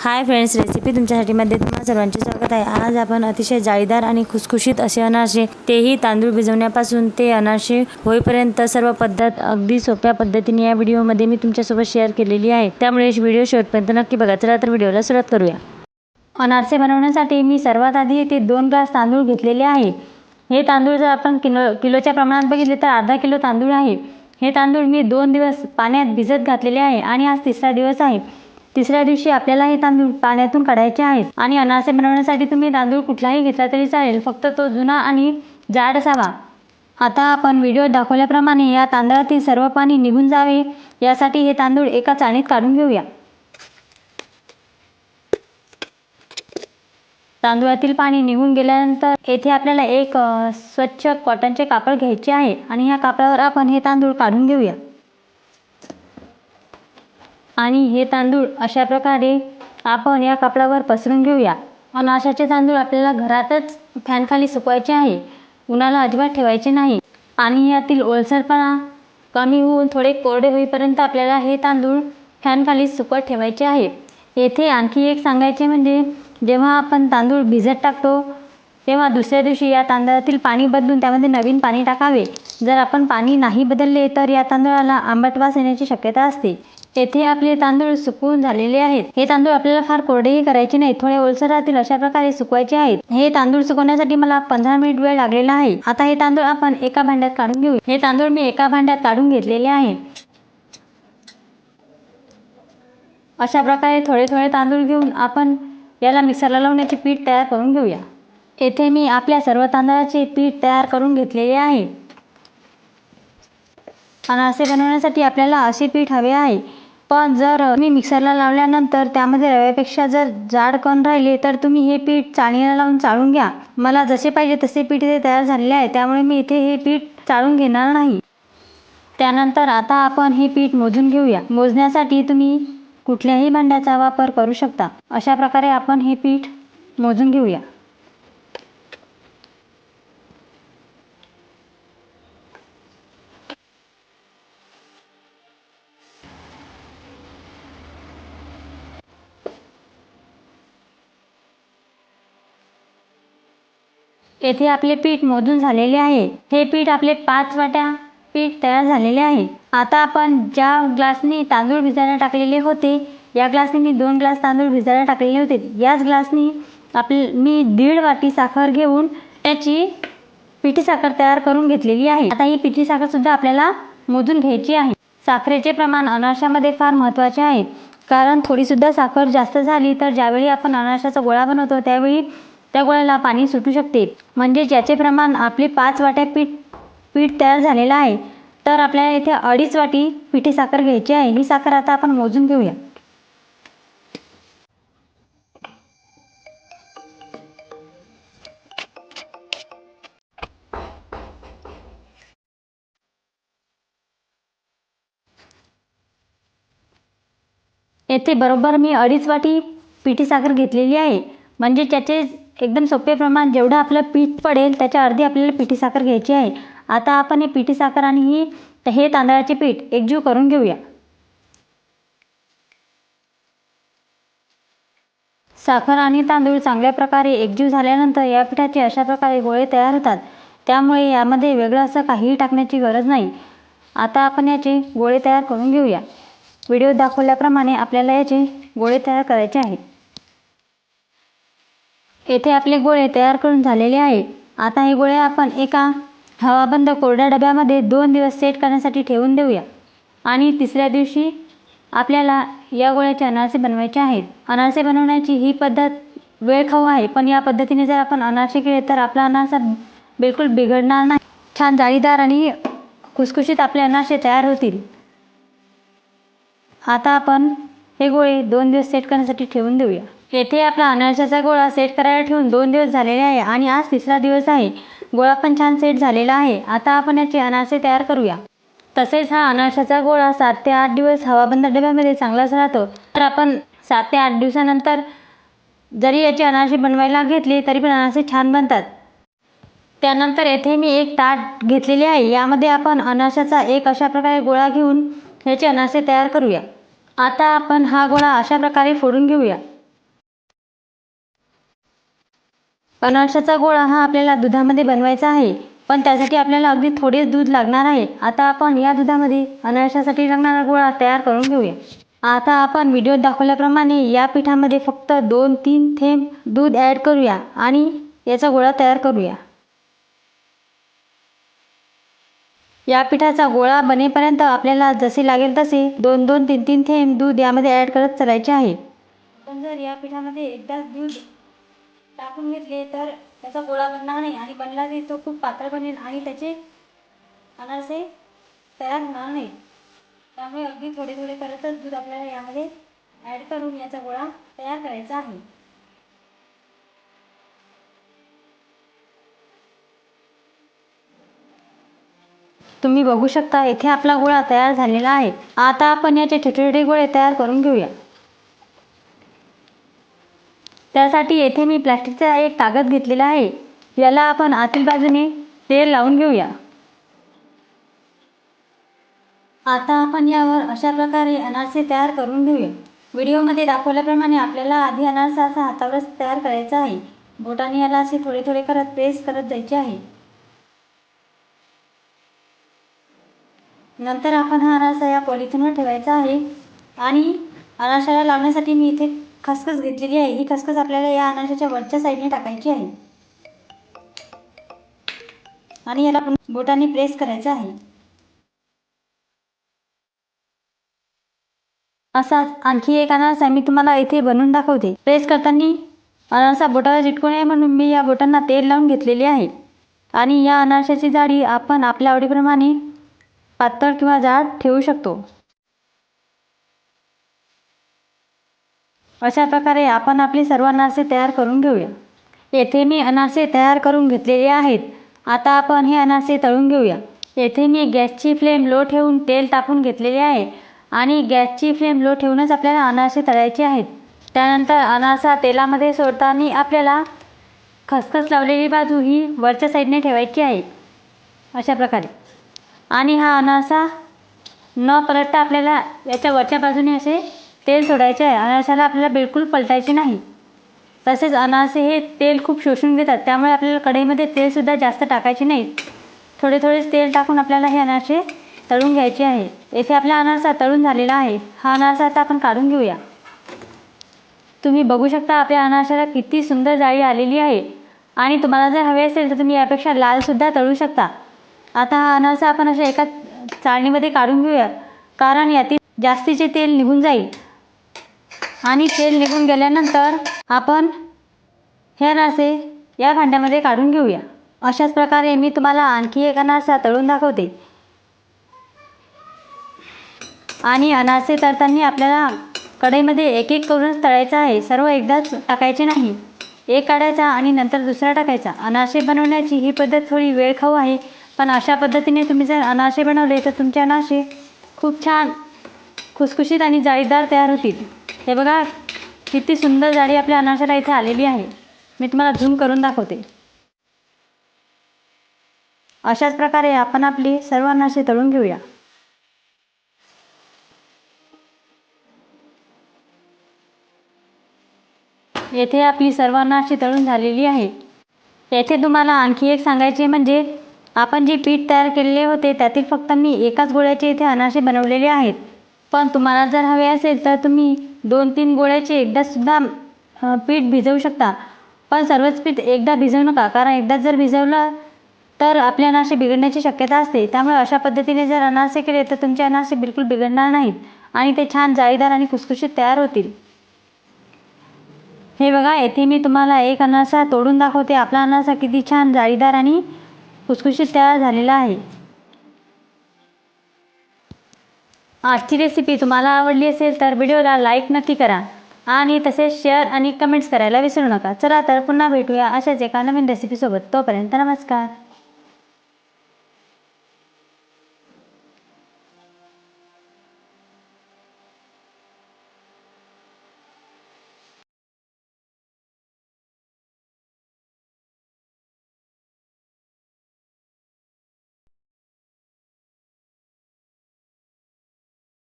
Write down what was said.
Hi friends recipe तुमच्यासाठीमध्ये तुम्हाला सर्वांचे स्वागत आहे. आज आपण अतिशय जाळीदार आणि खुसखुशीत असे अनारसे तेही तांदूळ भिजवण्यापासून ते अनारसे होईपर्यंत सर्व पद्धत अगदी सोप्या पद्धतीने या व्हिडिओमध्ये मी तुमच्यासोबत शेअर केलेली आहे. त्यामुळे व्हिडिओ शेवटपर्यंत नक्की बघा. चला तर व्हिडिओला सुरुवात करूया. अनारसे बनवण्यासाठी मी सर्वात आधी ते दोन ग्लास तांदूळ घेतलेले आहे. हे तांदूळ जर आपण किलो किलोच्या प्रमाणात बघितले तर अर्धा किलो तांदूळ आहे. हे तांदूळ मी दोन दिवस पाण्यात भिजत घातलेले आहे आणि आज तिसरा दिवस आहे. तिसऱ्या दिवशी आपल्याला हे तांदूळ पाण्यातून काढायचे आहेत. आणि अनारसे बनवण्यासाठी तुम्ही तांदूळ कुठलाही घेतला तरी चालेल. फक्त तो जुना आणि जाड असावा. आता आपण व्हिडिओ दाखवल्याप्रमाणे या तांदळातील सर्व पाणी निघून जावे. यासाठी हे तांदूळ एका चाळणीत काढून घेऊया. तांदूळातील पाणी निघून गेल्यानंतर येथे आपल्याला एक स्वच्छ कॉटनचे कापड घ्यायचे आहे. आणि ह्या कापडावर आपण हे तांदूळ काढून घेऊया. आणि हे तांदूळ अशा प्रकारे आपण या कापडावर पसरून घेऊया. अनाशाचे तांदूळ आपल्याला घरातच फॅनखाली सुकवायचे आहे. उन्हाला अजिबात ठेवायचे नाही. आणि यातील ओलसरपणा कमी होऊन थोडे कोरडे होईपर्यंत आपल्याला हे तांदूळ फॅनखाली सुकवत ठेवायचे आहे. येथे आणखी एक सांगायचे म्हणजे जेव्हा आपण तांदूळ भिजत टाकतो तेव्हा दुसऱ्या दिवशी या तांदळातील पाणी बदलून त्यामध्ये नवीन पाणी टाकावे. जर आपण पाणी नाही बदलले तर या तांदळाला आंबट वास येण्याची शक्यता असते. येथे आपले तांदूळ सुकून झालेले आहेत. हे तांदूळ आपल्याला फार कोरडेही करायचे नाही. थोडे ओलसर राहतील अशा प्रकारे सुकवायचे आहेत. हे तांदूळ सुकवण्यासाठी मला पंधरा मिनिट वेळ लागलेला आहे. आता हे तांदूळ आपण एका भांड्यात काढून घेऊ. हे तांदूळ मी एका भांड्यात काढून घेतलेले आहे. अशा प्रकारे थोडे थोडे तांदूळ घेऊन आपण याला मिक्सरला लावण्याचे पीठ तयार करून घेऊया. येथे मी आपल्या सर्व तांदळाचे पीठ तयार करून घेतलेले आहे. अनारसे बनवण्यासाठी आपल्याला असे पीठ हवे आहे. पण जर मी मिक्सरला लावल्यानंतर त्यामध्ये रव्यापेक्षा जर जाड कण राहिले तर तुम्ही हे पीठ चाळणीला लावून चाळून घ्या. मला जसे पाहिजे तसे पीठ इथे तयार झालेले आहे त्यामुळे मी इथे हे पीठ चाळून घेणार नाही. त्यानंतर आता आपण हे पीठ मोजून घेऊया. मोजण्यासाठी तुम्ही कुठल्याही भांड्याचा वापर करू शकता. अशा प्रकारे आपण हे पीठ मोजून घेऊया. येथे आपले पीठ मोजून झालेले आहे. हे पीठ आपले पाच वाट्या पीठ तयार झालेले आहे. आता आपण ज्या ग्लासनी तांदूळ भिजायला टाकलेले होते या ग्लासनी मी दोन ग्लास तांदूळ भिजायला टाकलेले होते. याच ग्लासनी आपले मी दीड वाटी साखर घेऊन त्याची पिठी साखर तयार करून घेतलेली आहे. आता ही पिठी साखरसुद्धा आपल्याला मोजून घ्यायची आहे. साखरेचे प्रमाण अनारशामध्ये फार महत्त्वाचे आहे. कारण थोडीसुद्धा साखर जास्त झाली तर ज्यावेळी आपण अनारशाचा गोळा बनवतो त्यावेळी त्या गोळ्याला पाणी सुटू शकते. म्हणजे ज्याचे प्रमाण आपले पाच वाट्या पीठ पीठ तयार झालेलं आहे तर आपल्याला इथे अडीच वाटी पिठी साखर घ्यायची आहे. ही साखर आता आपण मोजून घेऊया. येथे बरोबर मी अडीच वाटी पिठी साखर घेतलेली आहे. म्हणजे त्याचे एकदम सोपे प्रमाण जेवढं आपलं पीठ पडेल त्याच्या अर्धी आपल्याला पिठी साखर घ्यायची आहे. आता आपण हे पिठी साखर आणि ही हे तांदळाचे पीठ एकजीव करून घेऊया. साखर आणि तांदूळ चांगल्या प्रकारे एकजीव झाल्यानंतर या पिठाचे अशा प्रकारे गोळे तयार होतात. त्यामुळे यामध्ये वेगळं असं काहीही टाकण्याची गरज नाही. आता आपण याचे गोळे तयार करून घेऊया. व्हिडिओ दाखवल्याप्रमाणे आपल्याला याचे गोळे तयार करायचे आहेत. येथे आपले गोळे तयार करून झालेले आहे. आता हे गोळे आपण एका हवाबंद कोरड्या डब्यामध्ये दोन दिवस सेट करण्यासाठी ठेवून देऊया. आणि तिसऱ्या दिवशी आपल्याला या गोळ्याचे अनारसे बनवायचे आहेत. अनारसे बनवण्याची ही पद्धत वेळ खाऊ आहे पण या पद्धतीने जर आपण अनारसे केले तर आपला अनारसा बिलकुल बिघडणार नाही. छान जाळीदार आणि खुसखुशीत आपले अनारसे तयार होतील. आता आपण हे गोळे दोन दिवस सेट करण्यासाठी ठेवून देऊया. येथे आपला अनारसाचा गोळा सेट करायला ठेवून दोन दिवस झालेले आहे आणि आज तिसरा दिवस आहे. गोळा पण छान सेट झालेला आहे. आता आपण याचे अनारसे तयार करूया. तसेच हा अनारसाचा गोळा सात ते आठ दिवस हवाबंद डब्यामध्ये चांगलाच राहतो. तर आपण सात ते आठ दिवसानंतर जरी याची अनारसे बनवायला घेतली तरी पण अनारसे छान बनतात. त्यानंतर येथे मी एक ताट घेतलेली आहे. यामध्ये आपण अनारशाचा एक अशा प्रकारे गोळा घेऊन याचे अनारसे तयार करूया. आता आपण हा गोळा अशा प्रकारे फोडून घेऊया. अनारशाचा गोळा हा आपल्याला दुधामध्ये बनवायचा आहे. पण त्यासाठी आपल्याला अगदी थोडेच दूध लागणार आहे. आता आपण या दुधामध्ये अनारसासाठी लागणारा गोळा तयार करून घेऊया. आता आपण व्हिडिओत दाखवल्याप्रमाणे या पिठामध्ये फक्त दोन तीन थेंब दूध ॲड करूया आणि याचा गोळा तयार करूया. या पिठाचा गोळा बनेपर्यंत आपल्याला जसे लागेल तसे दोन दोन तीन तीन थेंब दूध यामध्ये ॲड करत चालायचे आहे. पण जर या पिठामध्ये एकदाच दूध टाकून घेतले तर त्याचा गोळा बनणार नाही आणि बनला तरी तो खूप पातळ बनेल आणि त्याचे अनारसे तयार होणार नाही त्यामुळे अगदी थोडे थोडे करतच दूध आपल्याला यामध्ये ॲड करून याचा गोळा तयार करायचा आहे. तुम्ही बघू शकता येथे आपला गोळा तयार झालेला आहे. आता आपण याचे छोटे छोटे गोळे तयार करून घेऊया. त्यासाठी येथे मी प्लास्टिकचा एक कागद घेतलेला आहे. याला आपण आतील बाजूने तेल लावून घेऊया. आता आपण यावर अशा प्रकारे अनारसे तयार करून घेऊया. व्हिडिओमध्ये दाखवल्याप्रमाणे आपल्याला आधी अनारसा असा हातावरच तयार करायचा आहे. बोटाने याला असे थोडे थोडे करत प्रेस करत जायचे आहे. नंतर आपण हा अनारसा या पॉलिथिनवर ठेवायचा आहे. आणि अनारशाला लावण्यासाठी मी इथे खसखस घेतलेली आहे. ही खसखस आपल्याला या अनारशाच्या वरच्या साईडने टाकायची आहे. आणि याला बोटाने प्रेस करायचं आहे. असाच आणखी एक अनारसा मी तुम्हाला इथे बनवून दाखवते. प्रेस करताना अनारसा बोटाला चिटकू नये म्हणून मी या बोटांना तेल लावून घेतलेले आहे. आणि या अनारशाची जाडी आपण आपल्या आवडीप्रमाणे पातळ किंवा जाड ठेवू शकतो. अशा प्रकारे आपण आपले सर्व अनारसे तयार करून घेऊया. येथे मी अनारसे तयार करून घेतलेले आहेत. आता आपण हे अनारसे तळून घेऊया. येथे मी गॅसची फ्लेम लो ठेवून तेल टाकून घेतलेले आहे आणि गॅसची फ्लेम लो ठेवूनच आपल्याला अनारसे तळायचे आहेत. त्यानंतर अनारसा तेलामध्ये सोडताना आपल्याला खसखस लावलेली बाजू ही वरच्या साईडने ठेवायची आहे. अशा प्रकारे. आणि हा अनारसा न पलटता आपल्याला याच्या वरच्या बाजूने असे तेल सोडायचे आहे अनारसाला आपल्याला बिलकुल पलटायचे नाही. तसेच अनारसे हे तेल खूप शोषून घेतात त्यामुळे आपल्याला कढईमध्ये तेलसुद्धा जास्त टाकायचे नाही. थोडे थोडेच तेल टाकून आपल्याला हे अनारसे तळून घ्यायचे आहे. येथे आपला अनारसा तळून झालेला आहे. हा अनारसा आता आपण काढून घेऊया. तुम्ही बघू शकता आपल्या अनारशाला किती सुंदर जाळी आलेली आहे. आणि तुम्हाला जर हवे असेल तर तुम्ही यापेक्षा लालसुद्धा तळू शकता. आता हा अनारसा आपण अशा एका चाळणीमध्ये काढून घेऊया. कारण यातील जास्तीचे तेल निघून जाईल. आणि तेल निघून गेल्यानंतर आपण हे नासे या भांड्यामध्ये काढून घेऊया. अशाच प्रकारे मी तुम्हाला आणखी एक अनारसा तळून दाखवते. आणि अनारसे तळताना आपल्याला कढईमध्ये एक एक करूनच तळायचं आहे. सर्व एकदाच टाकायचे नाही. एक काढायचा आणि नंतर दुसरा टाकायचा. अनारसे बनवण्याची ही पद्धत थोडी वेळखाऊ आहे. पण अशा पद्धतीने तुम्ही जर अनारसे बनवले तर तुमचे अनारसे खूप छान खुसखुशीत आणि जाळीदार तयार होतील. हे बघा किती सुंदर जाळी आपल्या अनारशाला इथे आलेली आहे. मी तुम्हाला झूम करून दाखवते. अशाच प्रकारे आपण आपली सर्व अनारसे तळून घेऊया. येथे आपली सर्व अनारसे तळून झालेली आहे. येथे तुम्हाला आणखी एक सांगायचे म्हणजे आपण जे पीठ तयार केलेले होते त्यातील फक्त मी एकाच गोळ्याचे इथे अनारसे बनवलेले आहेत. पण तुम्हाला जर हवे असेल तर तुम्ही दोन तीन गोळ्याचे एकदासुद्धा पीठ भिजवू शकता. पण सर्वच पीठ एकदा भिजवू नका कारण एकदा जर भिजवलं तर आपले अनारसे बिघडण्याची शक्यता असते. त्यामुळे अशा पद्धतीने जर अनारसे केले तर तुमचे अनारसे बिलकुल बिघडणार नाहीत आणि ते छान जाळीदार आणि खुसखुशीत तयार होतील. हे बघा येथे मी तुम्हाला एक अनारसा तोडून दाखवते. आपला अनारसा किती छान जाळीदार आणि खुसखुशीत तयार झालेला आहे. आजची रेसिपी तुम्हाला आवडली असेल तर व्हिडिओला लाईक नक्की करा. आणि तसेच शेअर आणि कमेंट्स करायला विसरू नका. चला तर पुन्हा भेटूया अशाच एका नवीन रेसिपीसोबत तोपर्यंत नमस्कार.